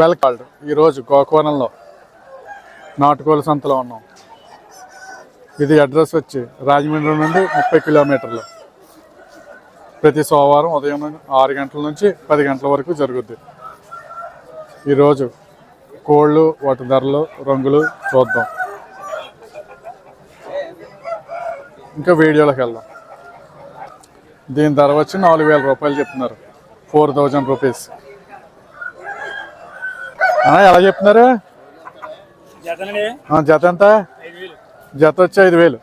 వెల్కాల్డ్ ఈరోజు గోకవనంలో నాటుకోలు సంతలో ఉన్నాం. ఇది అడ్రస్ వచ్చి రాజమండ్రి నుండి ముప్పై కిలోమీటర్లు. ప్రతి సోమవారం ఉదయం ఆరు గంటల నుంచి పది గంటల వరకు జరుగుద్ది. ఈరోజు కోళ్ళు వాటి ధరలు రంగులు చూద్దాం. ఇంకా వీడియోలోకి వెళ్దాం. దీని ధర వచ్చి నాలుగు వేల రూపాయలు చెప్తున్నారు. Four thousand rupees. ఎలా చెప్తున్నారు? జత ఎంత? జత వచ్చి ఐదు వేలు.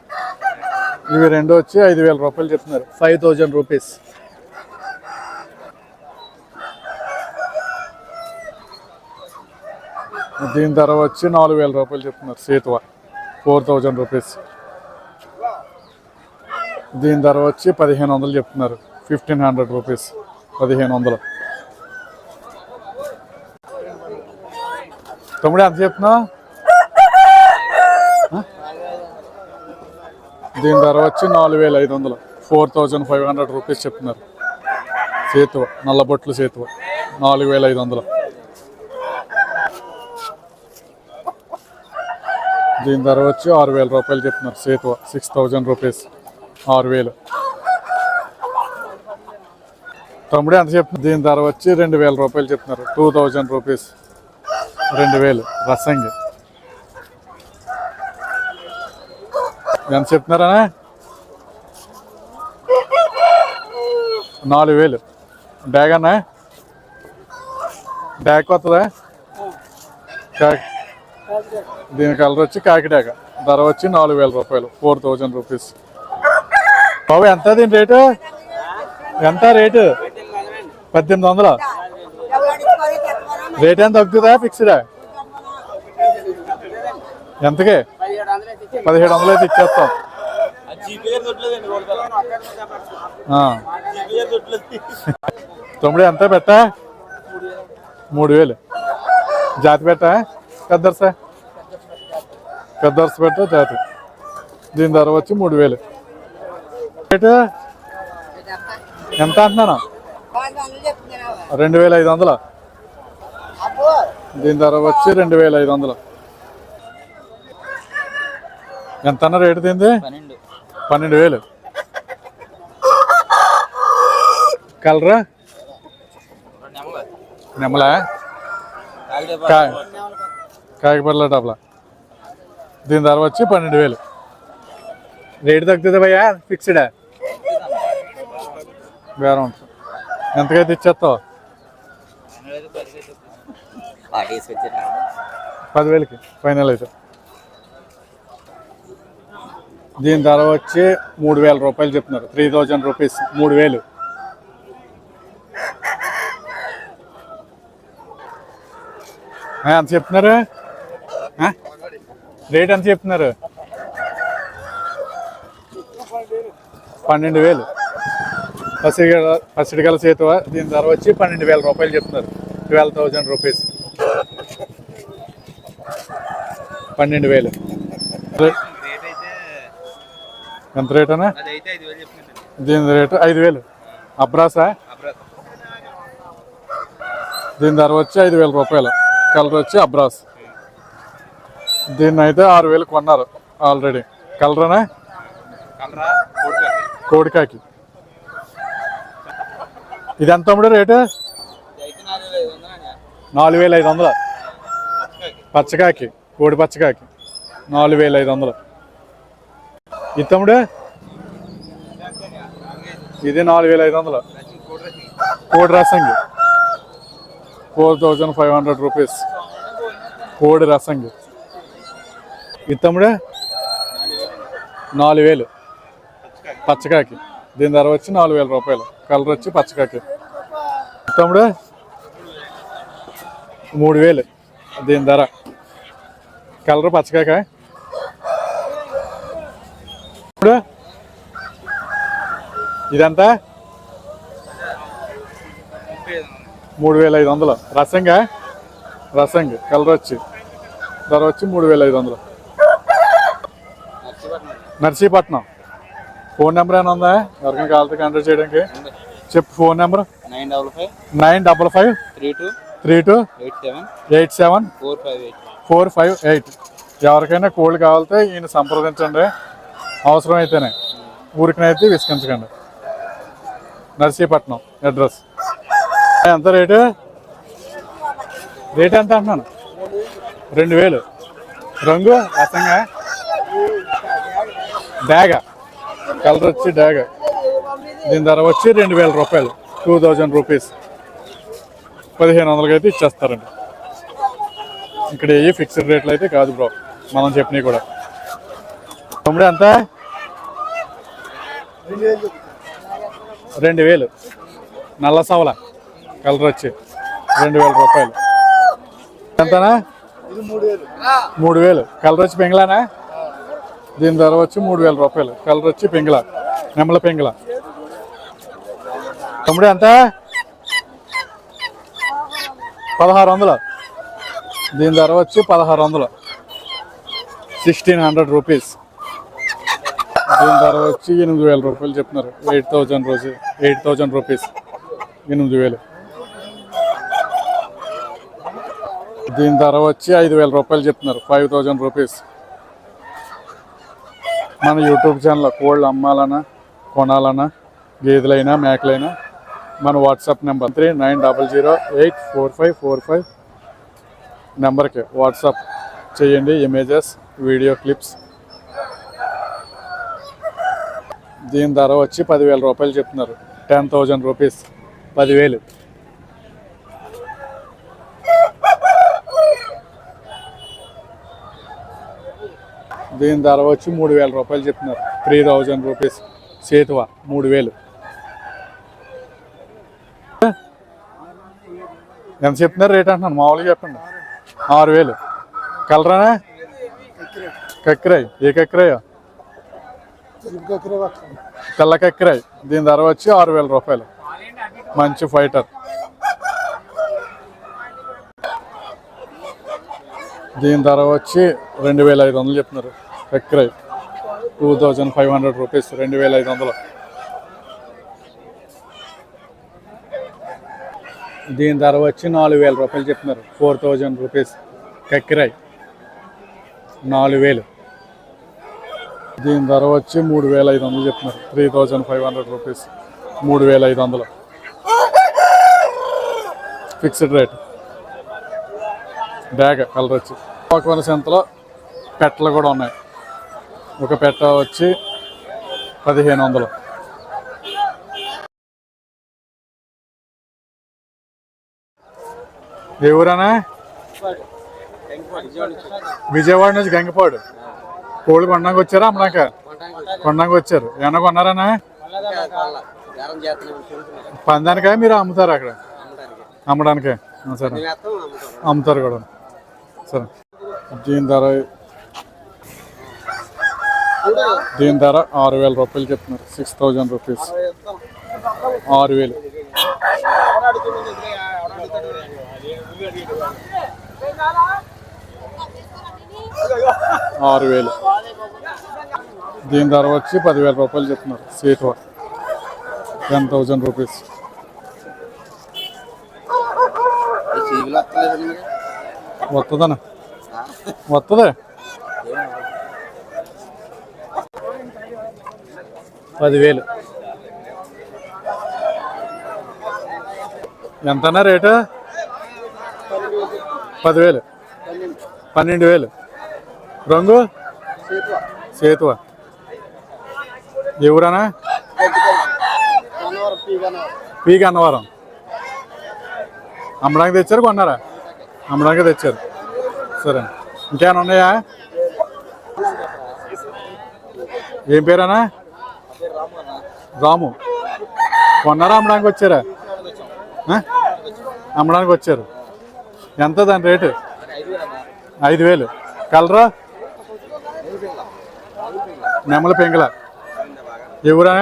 ఇవి రెండు వచ్చి ఐదు వేల రూపాయలు చెప్తున్నారు. ఫైవ్ థౌజండ్ రూపీస్ దీని ధర వచ్చి నాలుగు వేల రూపాయలు చెప్తున్నారు సేతువ. ఫోర్ థౌజండ్ రూపీస్ దీని ధర వచ్చి పదిహేను వందలు చెప్తున్నారు. ఫిఫ్టీన్ హండ్రెడ్ రూపీస్ పదిహేను వందలు. తమ్ముడు ఎంత చెప్తున్నావు? దీని ధర వచ్చి నాలుగు వేల ఐదు వందలు. Four thousand five hundred rupees చెప్తున్నారు. సేతువ నల్లబొట్లు సేతువ. నాలుగు వేల ఐదు వందలు. దీని ధర వచ్చి ఆరు వేల రూపాయలు చెప్తున్నారు. సేతువ సిక్స్ థౌజండ్ రూపీస్ ఆరు వేలు. తమ్ముడు ఎంత చెప్తున్నారు? దీని ధర వచ్చి రెండు వేల రూపాయలు చెప్తున్నారు. టూ థౌజండ్ రూపీస్ రెండు వేలు రసంగి ఎంత చెప్తున్నారా నాలుగు వేలు. బ్యాగ్ అన్నా? బ్యాగ్ వస్తుందా దీని కలర్ వచ్చి కాకిడాక. ధర వచ్చి నాలుగు వేల రూపాయలు ఫోర్ థౌజండ్ రూపీస్. బాబు ఎంత దీని రేటు? ఎంత రేటు? పద్దెనిమిది వందలు? రేట్ ఎంత తగ్గుతుందా? ఫిక్స్డా ఎంతకి? పదిహేడు వందలు అయితే ఇచ్చేస్తాం తొమ్మిది ఎంత పెట్టా? మూడు వేలు జాతి పెట్టా? పెద్దర్స? పెద్దర్స పెట్ట జాతి. దీని ధర వచ్చి మూడు వేలు రేటు? ఎంత అంటున్నాను? రెండు వేల ఐదు వందలు? దీని ధర వచ్చి రెండు వేల ఐదు వందలు. ఎంత అన్న రేటు దీంది పన్నెండు. వేలు. కలరా? నెమ్మలా కాయ కాయకపర్ల దీని ధర వచ్చి పన్నెండు వేలు. రేటు తగ్గుతుంది భయ్యా? ఫిక్స్డా బేరం ఉంటుంది. ఎంతకైతే ఇచ్చేస్తావు? పదివేలకి ఫైనల్ అయితే. దీని ధర వచ్చి మూడు వేల రూపాయలు చెప్తున్నారు. త్రీ థౌజండ్ రూపీస్ మూడు వేలు ఎంత చెప్తున్నారు? రేట్ ఎంత చెప్తున్నారు? పన్నెండు వేలు పసిడిగల పసిడిగల చేతువ దీని ధర వచ్చి పన్నెండు వేల రూపాయలు చెప్తున్నారు. Twelve thousand rupees. పన్నెండు వేలు. ఎంత రేట్ అన్నా అదైతే ఐదు వేలు చెప్తున్నాను దీని రేటు ఐదు వేలు. అబ్రాసా? దీని ధర వచ్చి ఐదు వేల రూపాయలు. కలర్ వచ్చి అబ్రాస్. దీన్ని అయితే ఆరు వేలు కొన్నారు ఆల్రెడీ. కలరేనా? కలరా కోడికాకి. ఇది ఎంత అమ్ముడు రేటు? నాలుగు వేల ఐదు వందలు పచ్చకాకి. కోడి పచ్చకాకి నాలుగు వేల ఐదు వందలు. ఇది తమ్ముడు? ఇది నాలుగు వేల ఐదు వందలు. కోడి రసంగి. Four thousand five hundred rupees. కోడి రసంగి. ఇది తమ్ముడు? నాలుగు వేలు. పచ్చకాకి దీని ధర వచ్చి నాలుగు వేల రూపాయలు. కలర్ వచ్చి పచ్చకాకి ఇది తమ్ముడు? మూడు వేలు దీని ధర. కలర్ పచ్చకాక ఇప్పుడు? ఇదంతా? మూడు వేల ఐదు వందలు. రసంగా? రసంగ్. కలర్ వచ్చి. ధర వచ్చి మూడు వేల ఐదు వందలు. నర్సీపట్నం. ఫోన్ నెంబర్ ఏమైనా ఉందా? ఎవరికైనా కావాలంటే కాంటాక్ట్ చేయడానికి. చెప్పు phone number. Nine double five nine double five three two three two eight seven eight seven four five eight four five eight. ఎవరికైనా కోళ్ళు కావాలితే ఈయన సంప్రదించండి. అవసరం అయితేనే ఊరికనైతే విసిగించకండి. నర్సీపట్నం అడ్రస్. ఎంత రేటు? రేట్ ఎంత అంటున్నాను? రెండు వేలు. రంగు అసంగా డాగ. కలర్ వచ్చి డాగ. దీని ధర వచ్చి రెండు వేల రూపాయలు. Two thousand rupees. పదిహేను వందలకి అయితే ఇచ్చేస్తారండి. ఇక్కడ ఏ ఫిక్స్డ్ రేట్లు అయితే కాదు బ్రో మనం చెప్పినవి కూడా. తమ్ముడు ఎంత? రెండు వేలు. నల్ల సవల. కలర్ వచ్చి రెండు వేల రూపాయలు. ఎంతనా? మూడు వేలు. కలర్ వచ్చి పెంగళానా? దీని ధర వచ్చి మూడు వేల రూపాయలు. కలర్ వచ్చి పెంగళ. నెమల పెంగళ. తమ్ముడు ఎంత? పదహారు వందలు. దీని ధర వచ్చి పదహారు వందలు. సిక్స్టీన్ హండ్రెడ్ రూపీస్ దీని ధర వచ్చి ఎనిమిది వేల రూపాయలు చెప్తున్నారు. ఎయిట్ థౌజండ్ రోజు ఎయిట్ థౌజండ్ రూపీస్ ఎనిమిది వేలు. దీని ధర వచ్చి ఐదు వేల రూపాయలు చెప్తున్నారు. ఫైవ్ థౌజండ్ రూపీస్ మన యూట్యూబ్ ఛానల్ కోళ్ళు అమ్మాలన్నా కొనాలన్నా గేదెలైనా మేకలైనా మన WhatsApp number three nine double zero eight four five four five నెంబర్కి వాట్సాప్ చేయండి ఇమేజెస్ వీడియో క్లిప్స్. దీని ధర వచ్చి పదివేల రూపాయలు చెప్తున్నారు. Ten thousand rupees. పదివేలు. దీని ధర వచ్చి మూడు వేల రూపాయలు చెప్తున్నారు. Three thousand rupees. సేతువ మూడు వేలు ఎంత చెప్తున్నారు? రేట్ అంటున్నాను. మామూలుగా చెప్పండి. ఆరు వేలు కలరానా? కక్కిరాయి. ఏ కక్కిరాయో? తెల్ల కక్కిరాయి. దీని ధర వచ్చి ఆరు వేల రూపాయలు. మంచి ఫైటర్. దీని ధర వచ్చి రెండు వేల ఐదు వందలు చెప్తున్నారు. కక్కిరాయి. Two thousand five hundred rupees. రెండు వేల ఐదు వందలు. దీని ధర వచ్చి నాలుగు వేల రూపాయలు చెప్తున్నారు. ఫోర్ థౌజండ్ రూపీస్ కక్కిరాయి. నాలుగు వేలు. దీని ధర వచ్చి మూడు వేల ఐదు వందలు చెప్తున్నారు. Three thousand five hundred rupees మూడు వేల ఐదు వందలు. ఫిక్స్డ్ రేట్ డాగ కలర్ వచ్చి. పక్కన సంతలో పెట్టలు కూడా ఉన్నాయి. ఒక పెట్ట వచ్చి పదిహేను వందలు. ఏ ఊరానా విజయవాడ నుంచి గంగపాడు. కోళ్ళు కొనడానికి వచ్చారా అమ్మడాక కొనడానికి వచ్చారు. ఏమన్నా కొన్నారానా పందానికా మీరు అమ్ముతారు అక్కడ? అమ్మడానికే. సరే. అమ్ముతారు కూడా. సరే. దీని ధర దీని ధర ఆరు వేల రూపాయలు చెప్తున్నారు. Six thousand rupees. ఆరు వేలు. ఆరు వేలు దీని ధర వచ్చి పదివేల రూపాయలు చెప్తున్నారు. సీట్ టెన్ థౌజండ్ రూపీస్ వస్తుందనా వస్తుంది పదివేలు. ఎంతనా రేటు? పదివేలు. పన్నెండు వేలు. రంగు? సేతువ. ఎవరనా పీ అన్నవరం. అమ్మడానికి తెచ్చారు కొన్నారా? అమ్మడానికి తెచ్చారు. సరే. ఇంకేమైనా ఉన్నాయా? ఏం పేరేనా రాము. కొన్నారా? అమ్మడానికి వచ్చారా? అమ్మడానికి వచ్చారు. ఎంత దాని రేటు? ఐదు వేలు. కలరా? నెమల పెంగళ. ఎవరా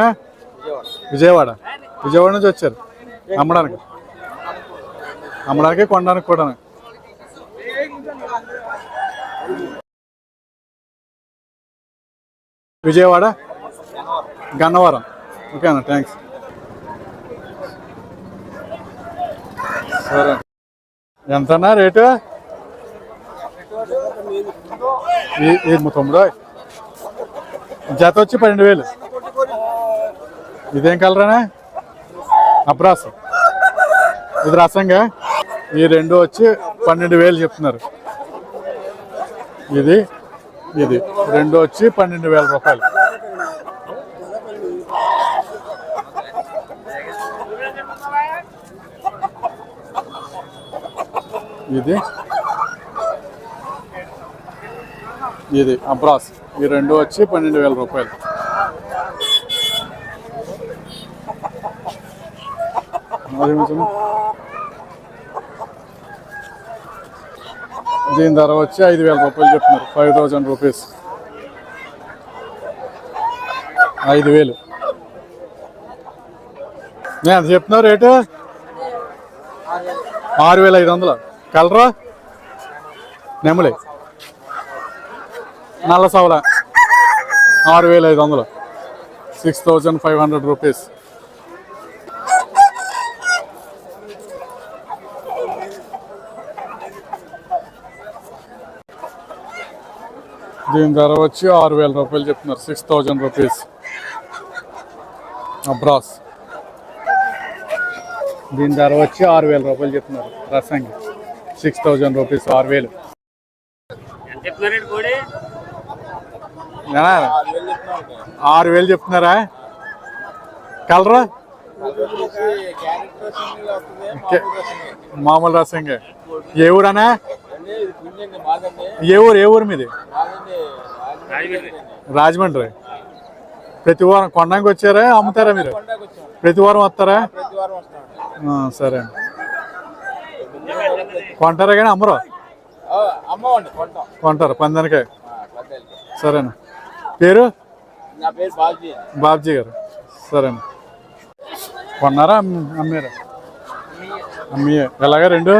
విజయవాడ. విజయవాడ నుంచి వచ్చారు. అమ్మడానికి. అమ్మడానికి కొనడానికి కూడా విజయవాడ? గన్నవరం. ఓకేనా? థ్యాంక్స్. సరే. ఎంతన్నా రేటు? తొమ్మిదో ము- జత వచ్చి పన్నెండు వేలు. ఇదేం కలరానా అబ్రాస్. ఇది రసంగా? ఈ రెండు వచ్చి పన్నెండు వేలు చెప్తున్నారు. ఇది ఇది. రెండు వచ్చి పన్నెండు వేల రూపాయలు. ఇది. ఇది అబ్రాస్. ఈ రెండు వచ్చి పన్నెండు వేల రూపాయలు. దీని ధర వచ్చి ఐదు వేల రూపాయలు చెప్తున్నారు. Five thousand rupees. ఐదు వేలు. నేను చెప్తున్నా రేటు? ఆరు వేల ఐదు వందలు. కలరా? నెమలి. నల్ల సవల. ఆరు వేల ఐదు వందలు. Six thousand five hundred rupees. దీని ధర వచ్చి ఆరు వేల రూపాయలు చెప్తున్నారు. Six thousand rupees. అబ్రాస్. దీని ధర వచ్చి ఆరు వేల రూపాయలు చెప్తున్నారు. రసంగి. సిక్స్ థౌజండ్ రూపీస్ ఆరు వేలు? ఆరు వేలు చెప్తున్నారా? కలరా? మామూలు రసంగి. ఏ ఊరనా ఏ ఊరు ఏ ఊరు మీది? రాజమండ్రి. ప్రతి వారం కొండానికి వచ్చారా అమ్ముతారా మీరు? ప్రతి వారం వస్తారా? ఆ, సరే అండి. కొంటారా కానీ అమ్మరు? కొంటారు పందానికే. సరేనా. పేరు? బాబ్జీ గారు. సరేనా. కొన్నారా అమ్- అమ్మారా? అమ్మియే. ఎలాగా రెండు?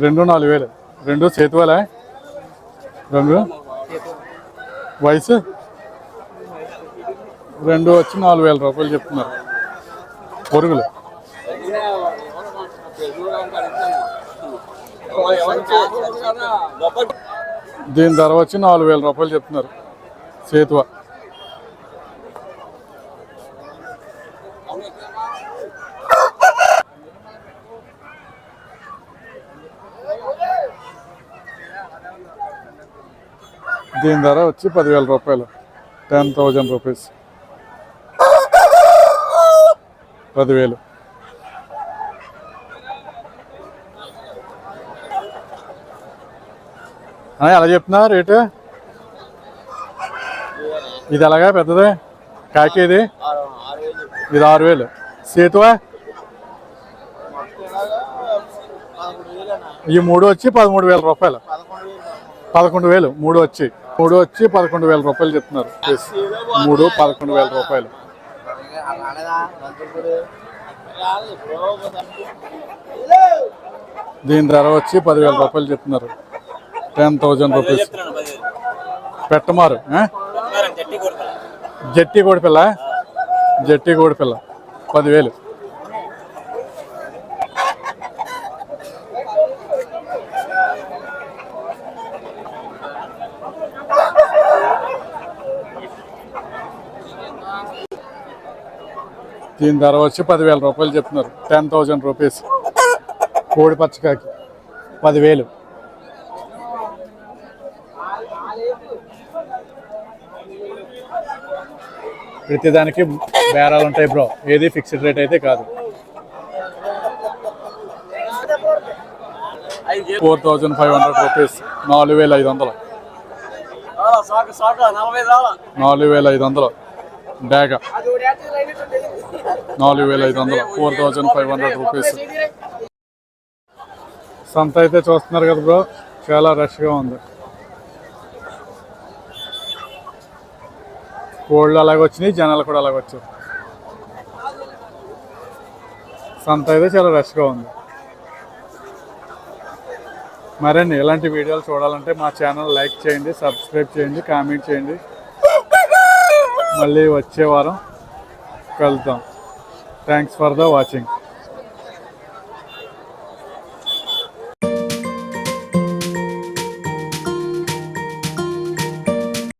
రెండు నాలుగు వేలు. రెండు చేతువాలా? రంగు వయసు? రెండు వచ్చి నాలుగు వేల రూపాయలు చెప్తున్నారు. పొరుగులు. దీని ధర వచ్చి నాలుగు వేల రూపాయలు చెప్తున్నారు. సేతువ. దీని ధర వచ్చి పదివేల రూపాయలు. Ten thousand rupees. పదివేలు. ఎలా చెప్తున్నా రేటు? ఇది ఎలాగా? పెద్దది? కాకి ఇది ఆరు వేలు ఇది ఆరు వేలు. సేతువా? ఈ మూడు వచ్చి పదమూడు వేల రూపాయలు. పదకొండు వేలు. మూడు వచ్చి. మూడు వచ్చి పదకొండు వేల రూపాయలు చెప్తున్నారు. మూడు పదకొండు వేల రూపాయలు. దీని ధర వచ్చి పదివేల రూపాయలు చెప్తున్నారు. Ten thousand rupees. పెట్టమారు? జట్టి కొడతా జట్టి కోడిపిల్ల పదివేలు. దీని ధర వచ్చి పదివేల రూపాయలు చెప్తున్నారు. Ten thousand rupees. కోడి పచ్చకాకి. పదివేలు. ప్రతిదానికి బేరాలు ఉంటాయి బ్రో. ఏది ఫిక్స్డ్ రేట్ అయితే కాదు. Four thousand five hundred rupees. నాలుగు వేల ఐదు వందలు. నాలుగు వేల ఐదు వందలు. డాగ. నాలుగు వేల ఐదు వందలు. Four thousand five hundred rupees. సంత అయితే చూస్తున్నారు కదా బ్రో. చాలా రష్గా ఉంది. కోళ్ళు అలాగే వచ్చినాయి జనాలు కూడా అలాగ వచ్చారు. సంత అయితే చాలా రష్గా ఉంది. మరండి ఇలాంటి వీడియోలు చూడాలంటే మా ఛానల్ లైక్ చేయండి సబ్స్క్రైబ్ చేయండి కామెంట్ చేయండి. మళ్ళీ వచ్చే వారం కలుద్దాం. Thanks for the watching